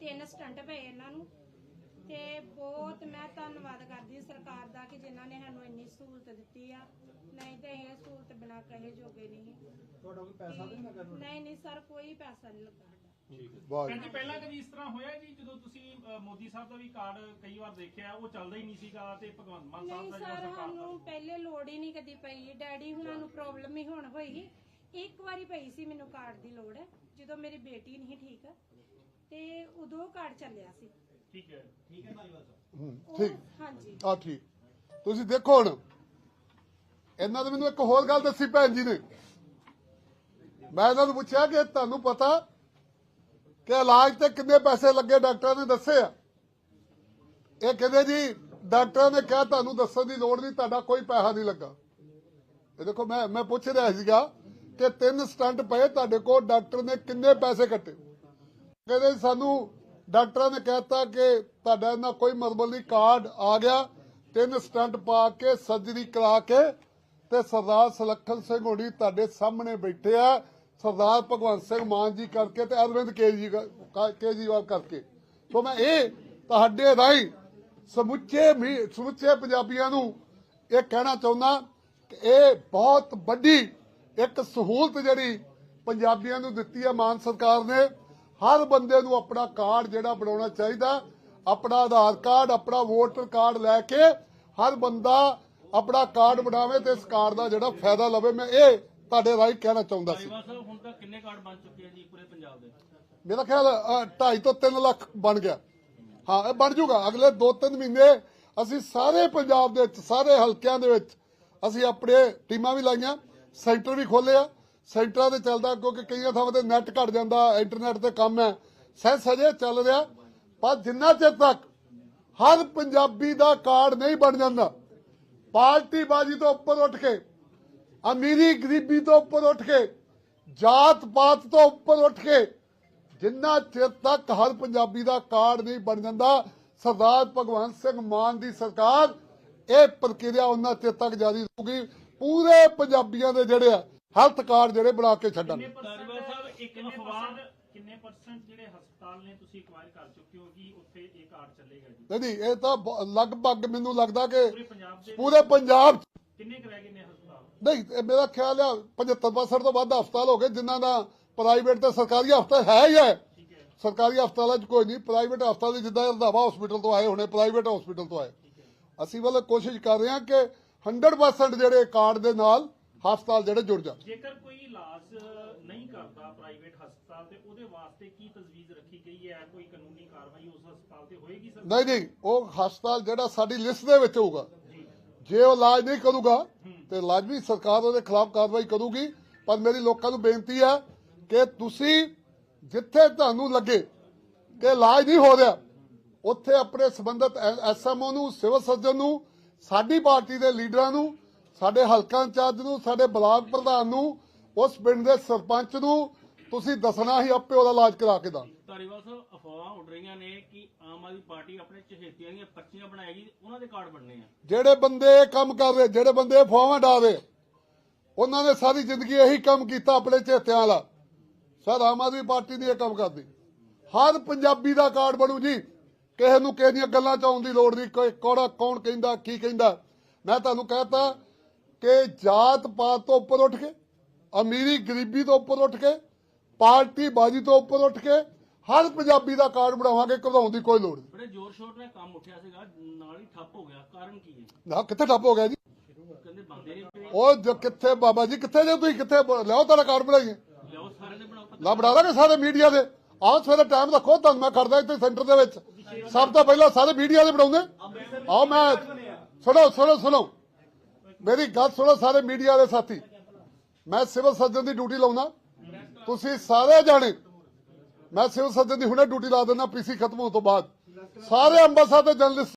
ਤਿੰਨ ਸਟੰਟ ਪਏ ਇਹਨਾਂ ਨੂੰ। ਤੇ ਬਹੁਤ ਮੈਂ ਧੰਨਵਾਦ ਕਰਦੀ ਸਰਕਾਰ ਦਾ ਕਿ ਜਿਨ੍ਹਾਂ ਨੇ ਸਾਨੂੰ ਇੰਨੀ ਸਹੂਲਤ ਦਿੱਤੀ ਆ। ਨਹੀਂ ਤੇ ਇਹ ਸਹੂਲਤ ਬਿਨਾ ਕਹੇ ਜੋਗੇ ਨਹੀਂ। ਤੁਹਾਡਾ ਕੋਈ ਪੈਸਾ ਨਹੀਂ ਲੱਗਾ? ਨਹੀਂ ਨਹੀਂ ਸਰ ਕੋਈ ਪੈਸਾ ਨਹੀਂ ਲੱਗਾ ਵਾਹ ਕਹਿੰਦੇ ਪਹਿਲਾਂ ਕਦੀ ਇਸ ਤਰ੍ਹਾਂ ਹੋਇਆ ਜੀ ਜਦੋਂ ਤੁਸੀਂ ਅ, ਮੋਦੀ ਸਾਹਿਬ ਦਾ ਵੀ ਕਾਰਡ ਕਈ ਵਾਰ ਦੇਖਿਆ ਉਹ ਚੱਲਦਾ ਹੀ ਨਹੀਂ ਸੀਗਾ ਤੇ ਭਗਵੰਤ ਮਾਨ ਸਾਹਿਬ ਨਹੀਂ ਦਾ ਜਿਹੜਾ ਸਰ ਸਰਕਾਰ ਦਾ ਸਾਨੂੰ ਪਹਿਲੇ ਲੋੜ ਹੀ ਨਹੀਂ ਕਦੀ ਪਈ। ਡੈਡੀ ਹੁਣਾਂ ਨੂੰ ਪ੍ਰੋਬਲਮ ਹੀ ਹੁਣ ਹੋਈ। ਇੱਕ ਵਾਰੀ ਪਈ ਸੀ ਮੈਨੂੰ ਕਾਰਡ ਦੀ ਲੋੜ ਜਦੋਂ ਮੇਰੀ ਬੇਟੀ ਨਹੀਂ ਠੀਕ ਤੇ ਉਦੋਂ ਕਾਰਡ ਚੱਲਿਆ ਸੀ। ਠੀਕ ਹੈ। ਹੂੰ, ਉਹ- ਠੀਕ। ਹਾਂਜੀ। ਆ ਠੀਕ। ਤੁਸੀਂ ਦੇਖੋ ਹੁਣ। ਇਹਨਾਂ ਨੇ ਮੈਨੂੰ ਇੱਕ ਹੋਰ ਗੱਲ ਦੱਸੀ ਭੈਣ ਜੀ ਨੇ। ਮੈਂ ਇਹਨਾਂ ਨੂੰ ਪੁੱਛਿਆ ਕਿ ਤੁਹਾਨੂੰ ਪਤਾ ਕਿ ਇਲਾਜ ਤੇ ਕਿੰਨੇ ਪੈਸੇ ਲੱਗੇ ਡਾਕਟਰਾਂ ਨੇ ਦੱਸੇ ਆ? ਇਹ ਕਹਿੰਦੇ ਜੀ ਡਾਕਟਰਾਂ ਨੇ ਕਿਹਾ ਤੁਹਾਨੂੰ ਦੱਸਣ ਦੀ ਲੋੜ ਨਹੀਂ ਤੁਹਾਡਾ ਕੋਈ ਪੈਸਾ ਨਹੀਂ ਲੱਗਾ। ਇਹ ਦੇਖੋ ਮੈਂ ਮੈਂ ਪੁੱਛ ਰਿਹਾ ਸੀਗਾ ਕਿ ਤਿੰਨ ਸਟੰਟ ਪਏ ਤੁਹਾਡੇ ਕੋਲ, ਡਾਕਟਰ ਨੇ ਕਿੰਨੇ ਪੈਸੇ ਕੱਟੇ? ਕਹਿੰਦੇ ਸਾਨੂੰ ਡਾਕਟਰਾਂ ਨੇ ਕਹਿਤਾ ਕਿ ਤੁਹਾਡਾ ਇਹਨਾਂ ਕੋਈ ਮਤਲਬ ਨਹੀਂ, ਕਾਰਡ ਆ ਗਿਆ। ਤਿੰਨ ਸਟੰਟ ਪਾ ਕੇ, ਸਰਜਰੀ ਕਰਾ ਕੇ ਤੇ ਸਰਦਾਰ ਸੁਲੱਖਣ ਸਿੰਘ ਹੋਣੀ ਤੁਹਾਡੇ ਸਾਹਮਣੇ ਬੈਠੇ ਆ। ਸਰਦਾਰ ਭਗਵੰਤ ਸਿੰਘ ਮਾਨ ਜੀ ਕਰਕੇ ਤੇ ਅਰਵਿੰਦ ਕੇਜਰੀਵਾਲ ਕੇਜਰੀਵਾਲ ਕਰਕੇ। ਸੋ ਮੈਂ ਇਹ ਤੁਹਾਡੇ ਰਾਹੀਂ ਸਮੁੱਚੇ ਸਮੁੱਚੇ ਪੰਜਾਬੀਆਂ ਨੂੰ ਇਹ ਕਹਿਣਾ ਚਾਹੁੰਦਾ ਕਿ ਇਹ ਬਹੁਤ ਵੱਡੀ ਇੱਕ ਸਹੂਲਤ ਜਿਹੜੀ ਪੰਜਾਬੀਆਂ ਨੂੰ ਦਿੱਤੀ ਹੈ ਮਾਨ ਸਰਕਾਰ ਨੇ ਹਰ ਬੰਦੇ ਨੂੰ ਆਪਣਾ ਕਾਰਡ ਜਿਹੜਾ ਬਣਾਉਣਾ ਚਾਹੀਦਾ ਆਪਣਾ ਆਧਾਰ ਕਾਰਡ ਆਪਣਾ ਵੋਟਰ ਕਾਰਡ ਲੈ ਕੇ ਹਰ ਬੰਦਾ ਆਪਣਾ ਕਾਰਡ ਬਣਾਵੇ ਤੇ ਇਸ ਕਾਰਡ ਦਾ ਜਿਹੜਾ ਫਾਇਦਾ ਲਵੇ। ਮੈਂ ਇਹ ਤੁਹਾਡੇ ਰਾਹੀਂ ਕਹਿਣਾ ਚਾਹੁੰਦਾ ਸੀ। ਸਾਹਿਬ ਹੁਣ ਤੱਕ ਕਿੰਨੇ ਕਾਰਡ ਬਣ ਚੁੱਕੇ ਆ ਜੀ ਪੂਰੇ ਪੰਜਾਬ ਦੇ? ਮੇਰਾ ਖਿਆਲ 2.5 ਤੋਂ 3 ਲੱਖ ਬਣ ਗਿਆ। ਹਾਂ ਇਹ ਬਣ ਜੂਗਾ। ਅਗਲੇ 2-3 ਮਹੀਨੇ ਅਸੀਂ ਸਾਰੇ ਪੰਜਾਬ ਦੇ ਵਿੱਚ ਸਾਰੇ ਹਲਕਿਆਂ ਦੇ ਵਿੱਚ ਅਸੀਂ ਆਪਣੇ ਟੀਮਾਂ ਵੀ ਲਾਈਆਂ। ਸੈਂਟਰ ਵੀ ਖੋਲ੍ਹੇ ਆ। ਸੈਂਟਰਾਂ ਤੇ ਚੱਲਦਾ ਕਿਉਂਕਿ ਕਈਆਂ ਥਾਵਾਂ ਤੇ ਨੈਟ ਘਟ ਜਾਂਦਾ ਇੰਟਰਨੈਟ ਤੇ ਕੰਮ ਹੈ। ਸਹਿ ਸਜੇ ਚੱਲ ਰਿਹਾ, ਪਰ ਜਿੰਨਾ ਚਿਰ ਤੱਕ ਹਰ ਪੰਜਾਬੀ ਦਾ ਕਾਰਡ ਨਹੀਂ ਬਣ ਜਾਂਦਾ ਪਾਰਟੀ ਬਾਜੀ ਤੋਂ ਉੱਪਰ ਉੱਠ ਕੇ, ਅਮੀਰੀ ਗਰੀਬੀ ਤੋਂ ਉੱਪਰ ਉੱਠ ਕੇ ਜਾਤ ਪਾਤ ਤੋਂ ਉੱਪਰ ਉੱਠ ਕੇ, ਜਿੰਨਾ ਚਿਰ ਤੱਕ ਹਰ ਪੰਜਾਬੀ ਦਾ ਕਾਰਡ ਨਹੀਂ ਬਣ ਜਾਂਦਾ, ਸਰਦਾਰ ਭਗਵੰਤ ਸਿੰਘ ਮਾਨ ਦੀ ਸਰਕਾਰ, ਇਹ ਪ੍ਰਕਿਰਿਆ ਉਹਨਾਂ ਚਿਰ ਤੱਕ ਜਾਰੀ ਰਹੂਗੀ। ਪੂਰੇ ਪੰਜਾਬੀਆਂ ਦੇ ਜਿਹੜੇ ਆ ਹੈਲਥ ਕਾਰਡ ਜਿਹੜੇ ਬਣਾ ਕੇ ਛੱਡਣਗੇ ਧਾਰੀਵਾਲ ਸਾਹਿਬ ਇੱਕ ਅਫਵਾਹ ਕਿੰਨੇ ਪਰਸੈਂਟ ਜਿਹੜੇ ਹਸਪਤਾਲ ਨੇ ਤੁਸੀਂ ਐਕਵਾਇਰ ਕਰ ਚੁੱਕੇ ਹੋ ਕਿ ਉੱਥੇ ਇਹ ਕਾਰਡ ਚੱਲੇਗਾ ਜੀ? ਨਹੀਂ ਇਹ ਤਾਂ ਲਗਭਗ ਮੈਨੂੰ ਲੱਗਦਾ ਕਿ ਪੂਰੇ ਪੰਜਾਬ ਕਿੰਨੇ ਰਹਿ ਗਏ ਨੇ ਹਸਪਤਾਲ? ਨਹੀਂ ਇਹ ਮੇਰਾ ਖਿਆਲ ਆ 75% ਤੋਂ ਵੱਧ ਹਸਪਤਾਲ ਹੋ ਗਏ ਜਿਨ੍ਹਾਂ ਦਾ ਪ੍ਰਾਈਵੇਟ ਤੇ ਸਰਕਾਰੀ ਹਸਪਤਾਲ ਹੈ ਹੀ ਹੈ। ਸਰਕਾਰੀ ਹਸਪਤਾਲਾਂ 'ਚ ਕੋਈ ਨਹੀਂ ਪ੍ਰਾਈਵੇਟ ਹਸਪਤਾਲ ਜਿੱਦਾਂ ਰੰਧਾਵਾ ਹਸਪੀਟਲ ਤੋਂ ਆਏ ਹੋਣੇ ਪ੍ਰਾਈਵੇਟ ਹਸਪੀਟਲ ਤੋਂ ਆਏ। ਅਸੀਂ ਵੱਲ ਕੋਸ਼ਿਸ਼ ਕਰ ਰਹੇ ਹਾਂ ਕਿ 100% ਜਿਹੜੇ ਕਾਰਡ ਦੇ ਨਾਲ ਹਸਪਤਾਲ ਜਿਹੜੇ ਜੁੜ ਜਾਣ। ਜੇਕਰ ਕੋਈ ਇਲਾਜ ਨਹੀਂ ਕਰਦਾ ਪ੍ਰਾਈਵੇਟ ਹਸਪਤਾਲ ਤੇ ਉਹਦੇ ਵਾਸਤੇ ਕੀ ਤਜਵੀਜ਼ ਰੱਖੀ ਗਈ ਹੈ? ਕੋਈ ਕਾਨੂੰਨੀ ਕਾਰਵਾਈ ਉਸ ਹਸਪਤਾਲ ਤੇ ਹੋਏਗੀ ਸਰ? ਨਹੀਂ ਨਹੀਂ ਉਹ ਹਸਪਤਾਲ ਜਿਹੜਾ ਸਾਡੀ ਲਿਸਟ ਦੇ ਵਿੱਚ ਹੋਊਗਾ। ਜੇ। ਉਹ ਇਲਾਜ ਨਹੀਂ ਕਰੂਗਾ ਤੇ ਲਾਜ਼ਮੀ ਸਰਕਾਰ ਉਹਦੇ ਖਿਲਾਫ ਕਾਰਵਾਈ ਕਰੂਗੀ। ਪਰ ਮੇਰੀ ਲੋਕਾਂ ਨੂੰ ਬੇਨਤੀ ਹੈ ਕਿ ਤੁਸੀਂ ਜਿੱਥੇ ਤੁਹਾਨੂੰ ਲੱਗੇ ਕਿ ਇਲਾਜ ਨਹੀਂ ਹੋ ਰਿਹਾ ਉੱਥੇ ਆਪਣੇ ਸੰਬੰਧਿਤ ਐਸਐਮਓ ਨੂੰ ਸਿਵਲ ਸਰਜਨ ਨੂੰ ਸਾਡੀ ਪਾਰਟੀ ਦੇ ਲੀਡਰਾਂ ਨੂੰ ਸਾਡੇ ਹਲਕਾ ਇੰਚਾਰਜ ਨੂੰ ਸਾਡੇ ਬਲਾਕ ਪ੍ਰਧਾਨ ਨੂੰ ਉਸ ਪਿੰਡ ਦੇ ਸਰਪੰਚ ਨੂੰ ਤੁਸੀਂ ਦੱਸਣਾ ਹੀ ਆਪੇ ਉਹਦਾ ਇਲਾਜ ਕਰਾ ਕੇ ਦਾਂ। ਧਾਰੀਵਾਲ ਸਾਹਿਬ ਅਫਵਾਹਾਂ ਉੱਡ ਰਹੀਆਂ ਨੇ ਕਿ ਆਮ ਆਦਮੀ ਪਾਰਟੀ ਆਪਣੇ ਚਹੇਤਿਆਂ ਦੀਆਂ ਪਰਚੀਆਂ ਬਣਾਏਗੀ ਉਹਨਾਂ ਦੇ ਕਾਰਡ ਬਣਨੇ ਆ। ਜਿਹੜੇ ਬੰਦੇ ਇਹ ਕੰਮ ਕਰ ਰਹੇ ਜਿਹੜੇ ਬੰਦੇ ਇਹ ਫੋਹਾਂ ਡਾ ਰਹੇ ਉਹਨਾਂ ਨੇ ਸਾਰੀ ਜ਼ਿੰਦਗੀ ਇਹੀ ਕੰਮ ਕੀਤਾ ਆਪਣੇ ਚੇਤਿਆਂ ਵਾਲਾ। ਸਰ ਆਮ ਆਦਮੀ ਪਾਰਟੀ ਨਹੀਂ ਇਹ ਕੰਮ ਕਰਦੀ ਹਰ ਪੰਜਾਬੀ ਦਾ ਕਾਰਡ ਬਣੂ ਜੀ। ਕਿਸੇ ਨੂੰ ਕਿਸੇ ਦੀਆਂ ਗੱਲਾਂ ਚ ਆਉਣ ਦੀ ਲੋੜ ਨਹੀਂ ਕੋਈ ਕੋੜਾ ਕੌਣ ਕਹਿੰਦਾ ਕੀ ਕਹਿੰਦਾ। ਮੈਂ ਤੁਹਾਨੂੰ ਕਹਤਾ ਕਿ ਜਾਤ ਪਾਤ ਤੋਂ ਉੱਪਰ ਉੱਠ ਕੇ ਅਮੀਰੀ ਗਰੀਬੀ ਤੋਂ ਉੱਪਰ ਉੱਠ ਕੇ ਪਾਰਟੀ ਬਾਜੀ ਤੋਂ ਉੱਪਰ ਉੱਠ ਕੇ ਹਰ ਪੰਜਾਬੀ ਦਾ ਕਾਰਡ ਬਣਾਵਾਂਗੇ ਘਬਰਾਉਣ ਦੀ ਕੋਈ ਲੋੜ ਨਹੀਂ। ਬੜੇ ਜ਼ੋਰ ਸ਼ੋਰ ਨਾਲ ਕੰਮ ਉੱਠਿਆ ਸੀਗਾ ਨਾਲ ਹੀ ਠੱਪ ਹੋ ਗਿਆ। ਕਾਰਨ ਕੀ ਹੈ? ਨਾ ਕਿੱਥੇ ਠੱਪ ਹੋ ਗਿਆ ਜੀ? ਕਹਿੰਦੇ ਬੰਦੇ ਨੇ ਉਹ ਜੋ ਕਿੱਥੇ ਬਾਬਾ ਜੀ ਕਿੱਥੇ ਜੇ ਤੁਸੀਂ ਕਿੱਥੇ ਲਿਆਓ ਤੁਹਾਡਾ ਕਾਰਡ ਬਣਾਈਏ। ਲਿਆਓ ਸਾਰੇ ਦੇ ਬਣਾਓ ਲਾ ਬਣਾ ਦਾਂਗੇ ਸਾਰੇ ਮੀਡੀਆ ਦੇ। ਆਓ ਸਵੇਰੇ ਟਾਈਮ ਰੱਖੋ ਤੁਹਾਨੂੰ ਮੈਂ ਖੜਦਾ ਇੱਥੇ ਸੈਂਟਰ ਦੇ ਵਿੱਚ। ਸਭ ਤੋਂ ਪਹਿਲਾਂ ਸਾਰੇ ਮੀਡੀਆ ਦੇ ਬਣਾਉਂਦੇ? ਆਓ ਮੈਂ, ਸੁਣੋ ਸੁਣੋ ਸੁਣੋ। ਮੇਰੀ ਗੱਲ ਸੁਣੋ ਸਾਰੇ ਮੀਡੀਆ ਦੇ ਸਾਥੀ। ਮੈਂ ਸਿਵਲ ਸਰਜਨ ਦੀ ਡਿਊਟੀ ਲਾਉਣਾ ਤੁਸੀਂ ਸਾਰੇ ਜਾਣੇ, ਮੈਂ ਸਿਵਲ ਸਰਜਨ ਦੀ ਹੁਣੇ ਡਿਊਟੀ ਲਾ ਦਿੰਦਾ ਪੀਸੀ ਖਤਮ ਹੋਣ ਤੋਂ ਬਾਅਦ। ਸਾਰੇ ਅੰਮ੍ਰਿਤਸਰ ਦੇ ਜਰਨਲਿਸਟ